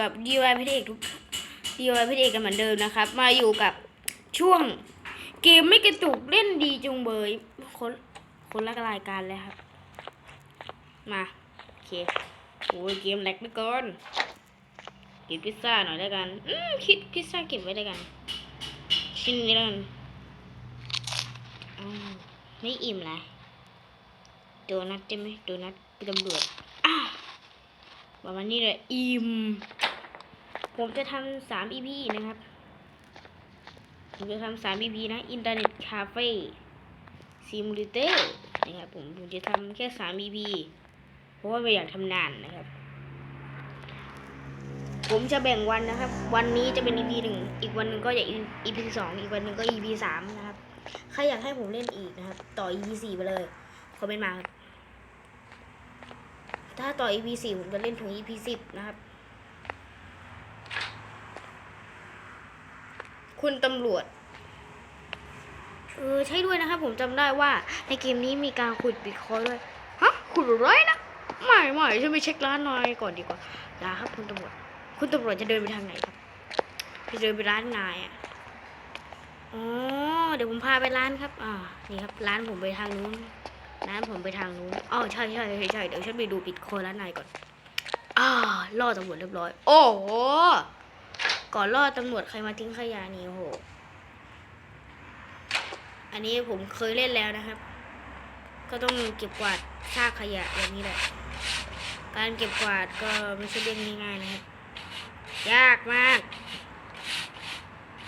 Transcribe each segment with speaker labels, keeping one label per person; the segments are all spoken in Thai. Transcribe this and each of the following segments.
Speaker 1: กับ DIY พระเอกทุก DIY พระเอกกันเหมือนเดิมนะครับ มาอยู่กับช่วงเกมไม่กระตุกเล่นดีจุงเบยคนคนละรายการเลยครับ มาโอเคโอ้ยเกมแลกไปก่อนกินพิซซ่าหน่อยแล้วกันอืมคิดพิซซ่าเก็บไว้แล้วกันชิ้นนี้แล้วกันอืมไม่อิ่มเลยโดนัทใช่ไหมโดนัทเป็นตำรวจอะประมาณนี้เลยอิ่ม ผมจะทำสาม EP นะครับ ผมจะทำสาม EP นะอินเทอร์เน็ตคาเฟ่ซิมูเลเตอร์นะครับผมผมจะทำแค่สาม EP เพราะว่าไม่อยากทำนานนะครับ ผมจะแบ่งวันนะครับ วันนี้จะเป็น EP หนึ่งอีกวันหนึ่งก็จะ EP สองอีกวันหนึ่งก็ EP สามนะครับใครอยากให้ผมเล่นอีกนะครับ ต่อ EP สี่ไปเลยคอมเมนต์มา ถ้าต่อ EP สี่ผมจะเล่นถึง EP สิบนะครับ คุณตำรวจ เออใช่ด้วยนะครับผมจำได้ว่าในเกมนี้มีการขุดบิตคอยน์ด้วย ฮะ ขุดอะไรนะไม่ไม่จะไปเช็คร้านหน่อยก่อนดีกว่าอย่าครับคุณตำรวจ คุณตำรวจจะเดินไปทางไหนครับจะเดินไปร้านนายอะอ๋อเดี๋ยวผมพาไปร้านครับ อ่า นี่ครับร้านผมไปทางนู้น ร้านผมไปทางนู้นอ๋อใช่ใช่ใช่ใช่เดี๋ยวฉันไปดูบิตคอยน์ร้านนายก่อน อ่าล่อตำรวจเรียบร้อย โอ้โห ก่อนล่อตำรวจใครมาทิ้งขยะนี่โอ้โห อันนี้ผมเคยเล่นแล้วนะครับ ก็ต้องเก็บกวาดซากขยะอย่างนี้แหละ การเก็บกวาดก็ไม่ใช่เรื่องง่ายๆนะครับ ยากมาก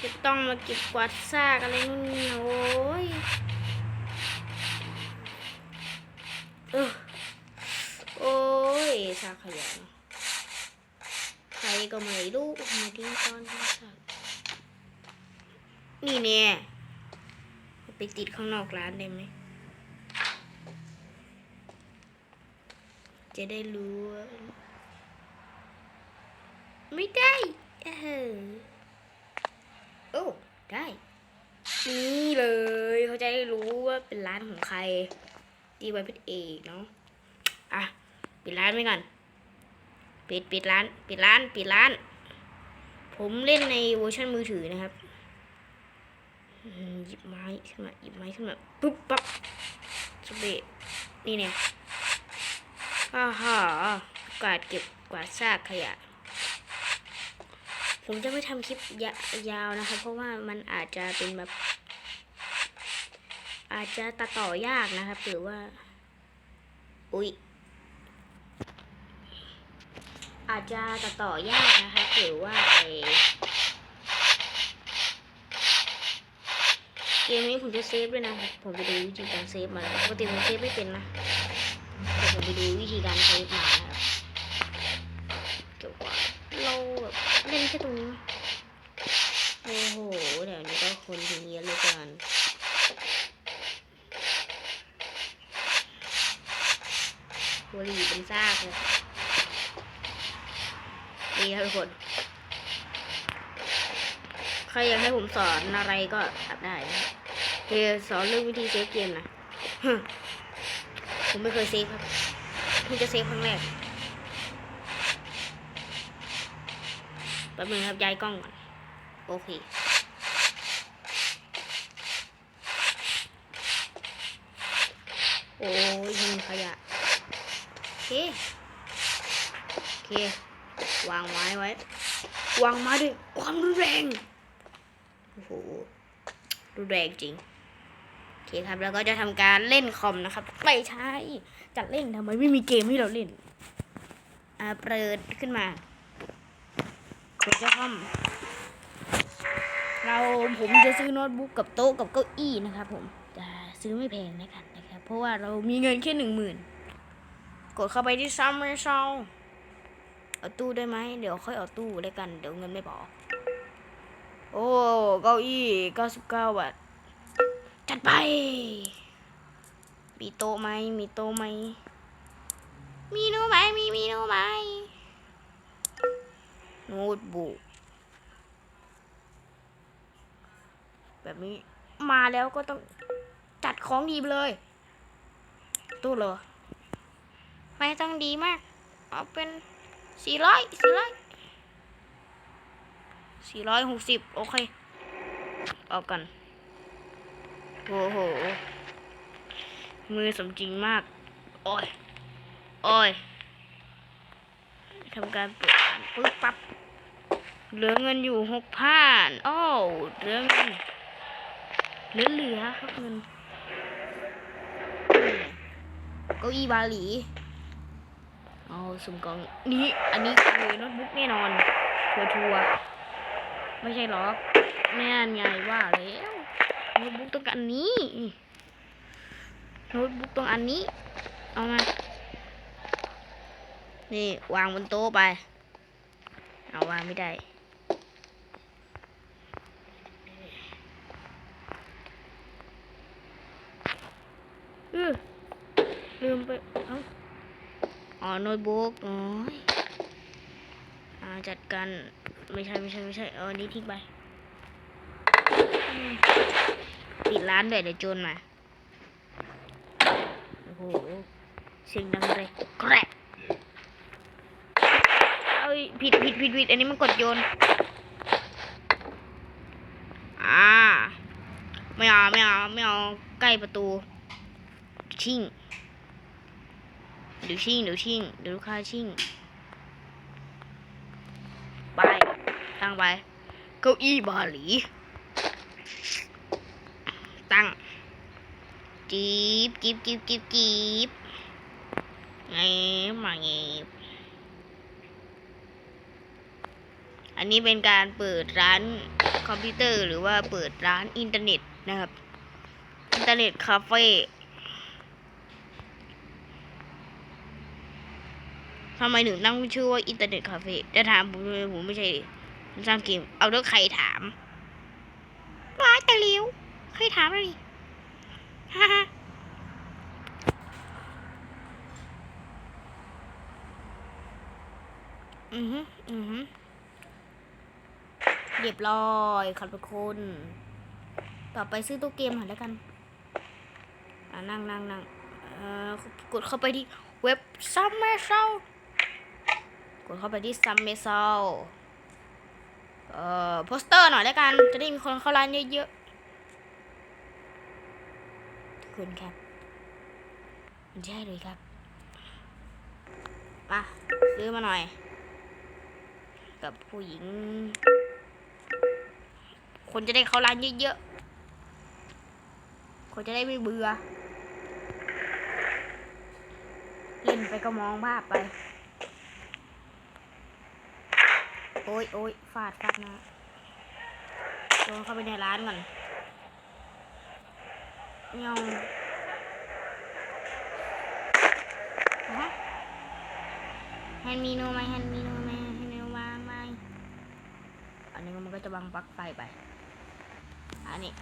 Speaker 1: จะต้องมาเก็บกวาดซากอะไรนู่นนี่โอ้ยเออโอ้ยซากขยะ รก็ไม่รู้มาทิ้งก้อนทิ้งซากนี่เนี่ยไปติดข้างนอกร้านได้ไหม จะได้รู้ ไม่ได้เออโอ้ได้ นี่เลยเขาจะได้รู้ว่าเป็นร้านของใคร ดีไว้เป็นเอกเนาะ อะ ปิดร้านไว้ก่อน ปิดปิดร้าน ปิดร้าน ปิดร้าน ผมเล่นในเวอร์ชันมือถือนะครับหยิบไม้ขึ้นมาหยิบไม้ขึ้นมาปุ๊บปั๊บสเปรย์นี่เนี่ยอ่าฮะกวาดเก็บกวาดซากขยะ ผมจะไม่ทำคลิปยยาวนะคะ เพราะว่ามันอาจจะเป็นแบบ อาจจะตัดต่อยากนะครับหรือว่า อุ๊ย อาจจะตัดต่อยากนะคะหรือว่าไอเกมนี้ผมจะเซฟด้วยนะครับผมไปดูวิธีการเซฟมาปกติผมเซฟไม่เป็นนะเดี๋ยวผมไปดูวิธีการเซฟมาครับเกี่ยวกับเราแบบเล่นแค่ตรงนี้ โอ้โหเดี๋ยวนี้ก็คนถึงเยอะเลยกันบุหรี่เป็นซากเลย ดีครับทุกคน ใครอยากให้ผมสอนอะไรก็ทำได้เดี๋ยวสอนเรื่องวิธีเซฟเกมนะผมไม่เคยเซฟครับเพิ่งจะเซฟครั้งแรกแป๊บนึงครับย้ายกล้องก่อน โอเคโอ้ยยิงขยะโอเคโอเค วางไม้ไว้ วางไม้ด้วยความรุนแรงโอ้โหรุนแรงจริงโอเคครับ แล้วก็จะทำการเล่นคอมนะครับไม่ใช่จะเล่นทำไมไม่มีเกมให้เราเล่น อ่าเปิดขึ้นมาเปิดเจ้าคอมเราผมจะซื้อโน้ตบุ๊กกับโต๊ะกับเก้าอี้นะครับผมจะซื้อไม่แพงนะครับนะครับ เพราะว่าเรามีเงินแค่หนึ่งหมื่นกดเข้าไปที่ซัมเมอร์เซา เอาตู้ได้ไหมเดี๋ยวค่อยเอาตู้ได้กัน เดี๋ยวเงินไม่พอ โอ้ เก้าอี้เก้าสิบเก้าบาท จัดไป มีโต๊ะไหม มีโต๊ะไหม มีโน้ตไหม มีมีโน้ตไหม โน้ตบุ๊กแบบนี้ มาแล้วก็ต้องจัดของดีไปเลย ตู้เหรอไม่ต้องดีมาก เอาเป็น สี่ร้อยสี่ร้อยสี่ร้อยหกสิบโอเคออกก่อนโอ้โห มือสมจริงมาก โอ้ย โอ้ยทำการเปิดปึ๊บปั๊บ เหลือเงินอยู่หกพันโอ้าวเหลือเงินเหลือเหลือครับเงินเก้าอี้บาหลี เอาสุ่มกล่องนี่อันนี้คือโน้ตบุ๊กแน่นอนทัวทัวร์ไม่ใช่หรอกแน่นไงว่าแล้วโน้ตบุ๊กต้องอันนี้โน้ตบุ๊กต้องอันนี้ เอามา นี่วางบนโต๊ะไป เอาวางไม่ได้เออลืมไป เอ้า อ๋อโน้ตบุ๊กอ้ยอ่าจัดการไม่ใช่ไม่ใช่ไม่ใช่เอาอันนี้ทิ้งไปปิดร้านด้วยเดี๋ยวโจรมาโอ้โหเสียงดังเลยแกรกเอ้ยผิดผิดผิดผิดอันนี้มันกดโยนอ่าไม่เอาไม่เอาไม่เอาใกล้ประตูชิ่ง เดี๋ยวชิ่งเดี๋ยวชิ่งเดี๋ยวลูกค้าชิ่งไปตั้งไปเก้าอี้บาหลี ตั้งจีบจีบจีบจีบจีบไงมาไงอันนี้เป็นการเปิดร้านคอมพิวเตอร์หรือว่าเปิดร้านอินเทอร์เน็ตนะครับ อินเทอร์เน็ตคาเฟ่ ทำไมถึงตั้งชื่อว่าอินเทอร์เน็ตคาเฟ่จะถามผมเลยผมไม่ใช่คนสร้างเกม เอาแล้วใครถามร้ายแต่เลี้ยวใครถามเลยฮ่าฮ่าอือฮึอือฮึเรียบร้อยขอบคุณต่อไปซื้อตู้เกมหน่อยแล้วกันนั่งนั่งนั่งเออกดเข้าไปที่เว็บซัมเมอร์เซล กดเข้าไปที่ซัมเมซอลเอ่อโปสเตอร์หน่อยแล้วกัน จะได้มีคนเข้าร้านเยอะๆทุกคนครับมันใช่เลยครับ มา ซื้อมาหน่อย กับผู้หญิง คนจะได้เข้าร้านเยอะๆ คนจะได้ไม่เบื่อ เล่นไปก็มองภาพไป โอ้ยโอ้ยฟาดฟาดนะโดนเข้าไปในร้านก่อนเงาฮะแฮนมีโนไหมแฮนมีโนไหมแฮนมีโนวางไหมอันนี้มันก็จะบังปลั๊กไฟไป อันนี้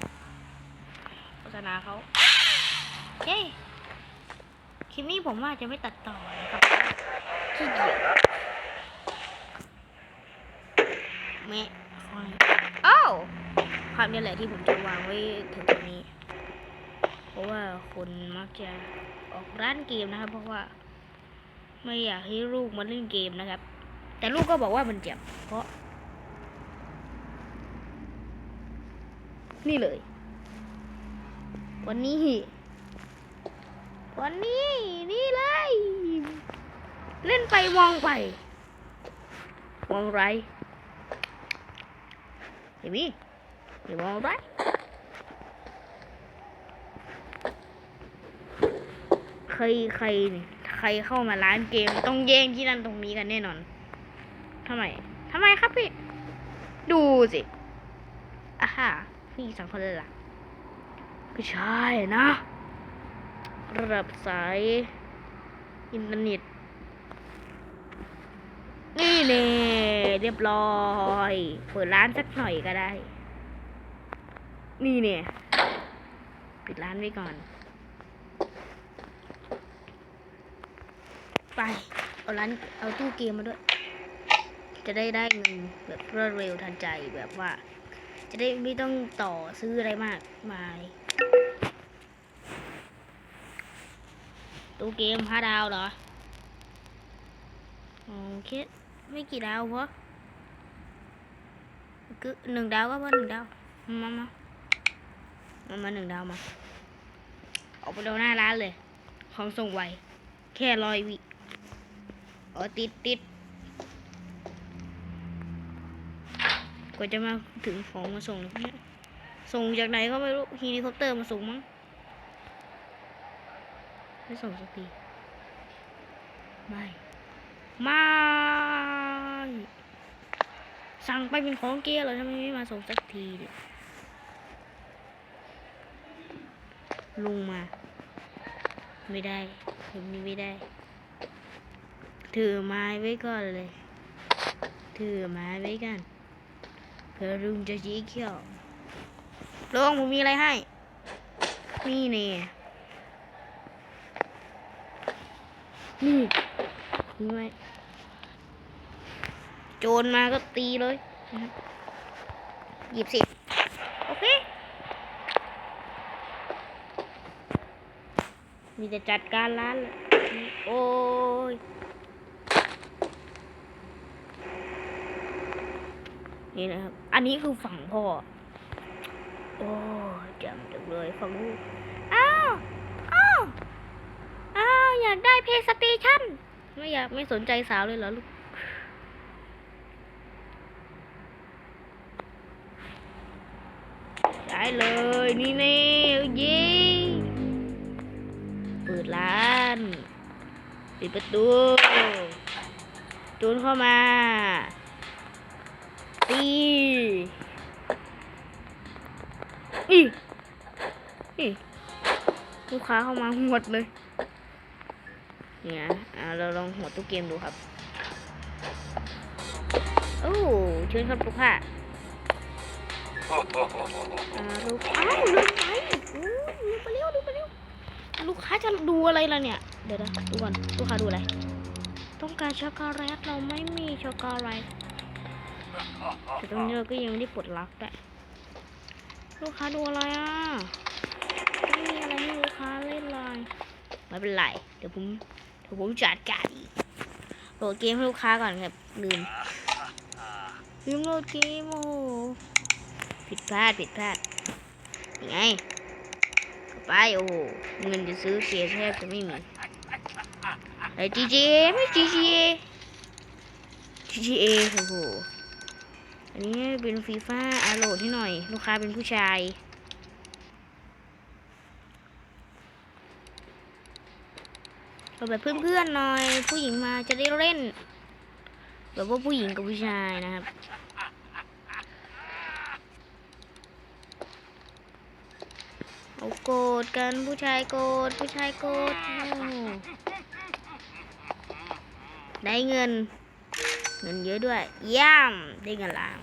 Speaker 1: โฆษณาเขาโอเคคลิปนี้ผมว่าจะไม่ตัดต่อนะครับขี้เกียจ แม่คอยอ้าวภาพนี้แหละที่ผมจะวางไว้ถึงตรงนี้ เพราะว่าคนมักจะออกร้านเกมนะครับ เพราะว่า ไม่อยากให้ลูกมาเล่นเกมนะครับ แต่ลูกก็บอกว่ามันเจ็บ เพราะ นี่เลย วันนี้ วันนี้ นี่เลย เล่นไปมองไป มองไร เห็นไหมอย่ามองไปใครใครใครเข้ามาร้านเกมต้องแย่งที่นั่นตรงนี้กันแน่นอนทำไมทำไมครับพี่ ดูสิอ่าฮะพี่สองคนเลยล่ะก็ใช่นะระดับสายอินเทอร์เน็ต นี่เน่เรียบร้อย เปิดร้านสักหน่อยก็ได้ นี่เนี่ยปิดร้านไว้ก่อน ไป เอาร้านเอาตู้เกมมาด้วย จะได้ได้เงินแบบรวดเร็วทันใจแบบว่า จะได้ไม่ต้องต่อซื้ออะไรมากมายตู้เกมห้าดาวเหรอ โอเค ไม่กี่ดาวเพราะคือหนึ่งดาวก็ว่าหนึ่งดาว มามามามาหนึ่งดาวมา ออกไปดูหน้าร้านเลย ของส่งไว แค่ร้อยวิอ๋อติดติดกว่าจะมาถึงของมาส่งเนี่ยส่งจากไหนก็ไม่รู้เฮลิคอปเตอร์มาส่งมั้งไม่ส่งสักทีไม่ ไม่ สั่งไปเป็นของเกียร์เลยทำไมไม่มาส่งสักทีเนี่ยลุงมา ไม่ได้แบบนี้ไม่ได้ ถือไม้ไว้ก่อนเลย ถือไม้ไว้กันเพื่อลุงจะชี้เขี้ยวลุงผมมีอะไรให้ นี่เนี่ยนี่นี่ไหม โจรมาก็ตีเลยหยิบสิ โอเค มีแต่จัดการร้านโอ้ยนี่นะครับ อันนี้คือฝั่งพ่อ โอ้ยจำจังเลยฝั่งลูก อ้าว อ้าว อ้าว อยากได้เพย์สเตชันไม่อยากไม่สนใจสาวเลยเหรอลูก ได้เลยนี่เน่เย้เปิดร้านปิดประตูจูนเข้ามาตีอีอีลูกค้าเข้ามาหมดเลย เนี่ยอ่าเราลองหัวตู้เกมดูครับ โอ้เชิญครับลูกค้า อ่าลูกอ้าวลืมไปอู้ลืมไปเร็วลืมไปเร็วลูกค้าจะดูอะไรล่ะเนี่ย เดี๋ยวนะดูก่อนลูกค้าดูอะไร ต้องการช็อกโกแลตเราไม่มีช็อกโกแลตแต่ตรงนี้เราก็ยังไม่ได้ปลดล็อกแต่ลูกค้าดูอะไรอะไม่มีอะไรให้ลูกค้าเล่นเลยไม่เป็นไรเดี๋ยวผมเดี๋ยวผมจัดการอีกโหลดเกมให้ลูกค้าก่อนครับลืมลืมโหลดเกมโอ้ ผิดพลาดผิดพลาดยังไงเข้าไปโอ้โหเงินจะซื้อเกมแทบจะไม่มีไอ้ GTA ไม่ GTA GTA โอ้โหอันนี้เป็นฟีฟ่าอาโหลดให้หน่อย ลูกค้าเป็นผู้ชายเอาแบบเพื่อนๆหน่อย ผู้หญิงมาจะได้เล่น แบบว่าผู้หญิงกับผู้ชายนะครับ เอาโกรธกันผู้ชายโกรธผู้ชายโกรธได้เงิน เงินเยอะด้วยย่ำได้เงินล้าน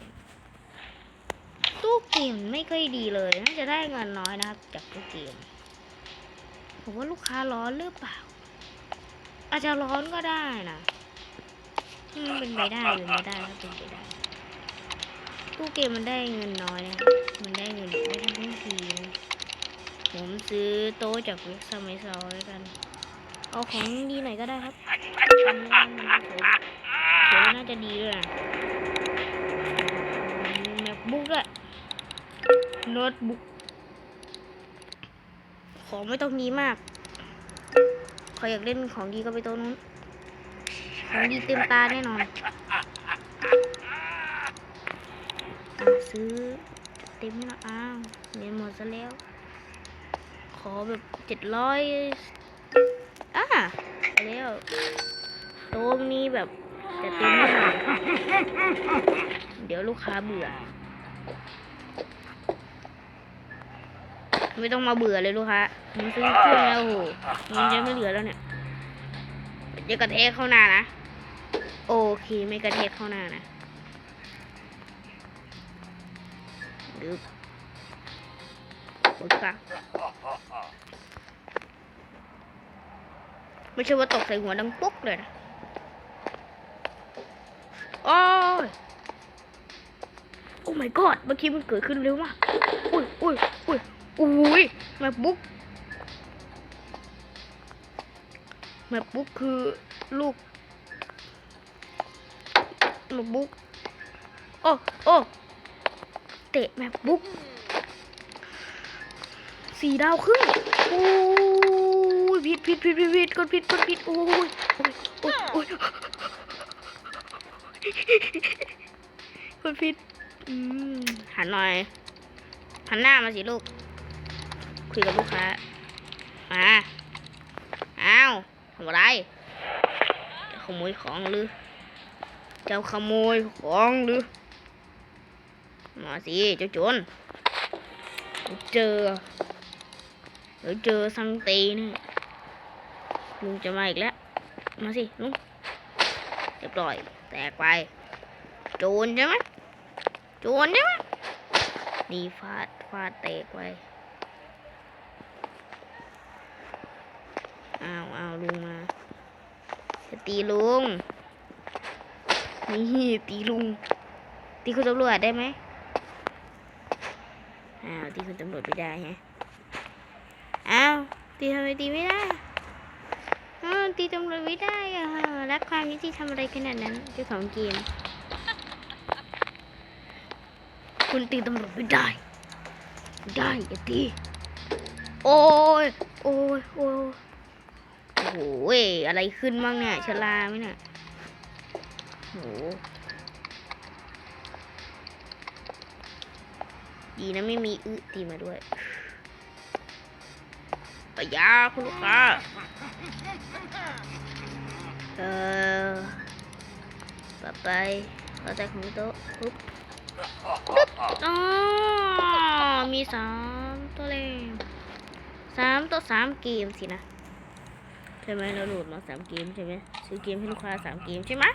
Speaker 1: ตู้เกมไม่ค่อยดีเลยน่าจะได้เงินน้อยนะครับ จากตู้เกมผมว่าลูกค้าร้อนหรือเปล่า อาจจะร้อนก็ได้นะเป็นไปได้เป็นไปได้ครับเป็นไปได้ตู้เกมมันได้เงินน้อยนะครับมันได้เงินไม่ทันทุกทีนะ ผมซื้อโต๊ะจากเว็บสมัยเซาแล้วกัน เอาของดีหน่อยก็ได้ครับผมผมน่าจะดีด้วยนะแมคบุ๊กด้วยโน้ตบุ๊กของไม่ต้องดีมากใครอยากเล่นของดีก็ไปโต๊ะนู้น ของดีเต็มตาแน่นอนซื้อเต็มแล้วอ้าวเงินหมดซะแล้ว อแบบเจ็ดร้อยอะแล้วโต๊ะนี้แบบจะเต็มไม่หน่อยเดี๋ยวลูกค้าเบื่อ ไม่ต้องมาเบื่อเลยลูกค้ามันซื้อเครื่องแล้วโอ้โหมันจะไม่เหลือแล้วเนี่ยจะกระแทกเข้าหน้านะ โอเคไม่กระแทกเข้าหน้านะดึบโอ้ยปะ ไม่ใช่ว่าตกใส่หัวดังปุ๊กเลยนะโอ้ยโอ้ my god เมื่อกี้มันเกิดขึ้นเร็วมาก อุ้ยอุ้ยอุ้ยอุ้ยแมปบุ๊กแมปบุ๊กคือลูกแมปบุ๊กโอ้โอ้เตะแบบบุ๊กสี่ดาวครึ่งโอ้ ผิดผิดผิดผิดผิดกดผิดกดผิดโอ้ยโอ้ยโอ้ยกดผิดหันหน่อยหันหน้ามาสิลูก คุยกับลูกค้ามาอ้าวทำอะไรจะขโมยของหรือจ้าขโมยของหรือมาสิเจ้าโจรเจอเจอสังตีนี่ ลุงจะมาอีกแล้ว มาสิลุงเรียบร้อย แตกไป โจรใช่ไหมโจรใช่ไหมนี่ฟาดฟาดแตกไปเอาวอ้าลุงมาจะตีลุง นี่ตีลุง ตีคุณตำรวจได้ไหมอ้าวตีคุณตำรวจไม่ได้ฮะอ้าวตีทำไมตีไม่ได้ ตีตำรวจไม่ได้อะรักความยุติธรรมอะไรขนาดนั้นเจ้าของเกม คุณตีตำรวจไม่ได้ไม่ได้อย่าตี โอ้ยโอ้ยโอ้ยโอ้โหเว้ยอะไรขึ้นบ้างเนี่ยชลาไหมเนี่ยโหดีนะไม่มีอึตีมาด้วยปะยาคุณลูกค้า เออต่อไปเราใจของโต๊ะปุ๊บปึ๊บอ๋อมีสามตัวเลยสามตัวสามเกมสินะใช่ไหมเราโหลดมาสามเกมใช่ไหมซื้อเกมให้ลูกค้าสามเกมใช่ไหม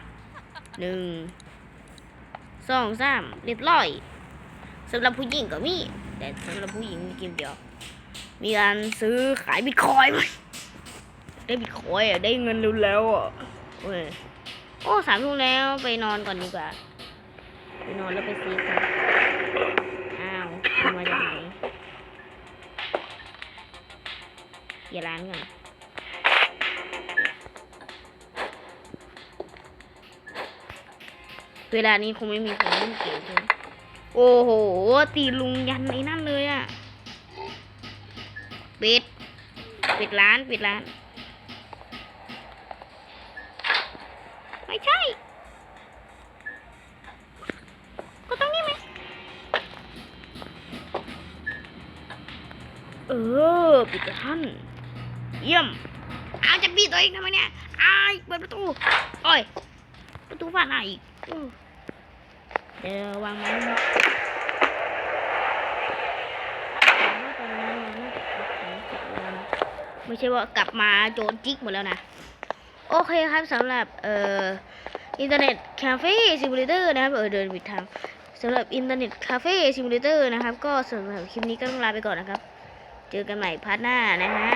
Speaker 1: หนึ่งสองสามเรียบร้อยสำหรับผู้หญิงก็มี แต่สำหรับผู้หญิงมีเกมเดียว มีการซื้อขายบิตคอยไหมได้บิตคอยอะได้เงินเร็วๆอะ โอ้ยโอ้สามทุ่มแล้วไปนอนก่อนดีกว่า ไปนอนแล้วไปซีกันอ้าวมาจากไหนอย่าร้านก่อนเวลานี้คงไม่มีคนเล่นเกมใช่ไหมโอ้โห ตีลุงยันไอ้นั่นเลยอะปิด ปิดร้าน ปิดร้าน เออปิดกระทันเยี่ยมเอาจะปิดตัวเองทำไมเนี่ยอายเปิดประตูโอ้ยประตูฝ้าหน้าอีกเดี๋ยววางไว้นไม่ใช่ว่ากลับมาโจรจิกหมดแล้วนะ โอเคครับสำหรับเอ่ออินเทอร์เน็ตคาเฟ่ซิมูเลเตอร์นะครับเออเดินผิดทางสำหรับอินเทอร์เน็ตคาเฟ่ซิมูเลเตอร์นะครับ ก็สำหรับคลิปนี้ก็ต้องลาไปก่อนนะครับ เจอกันใหม่พาร์ทหน้านะฮะ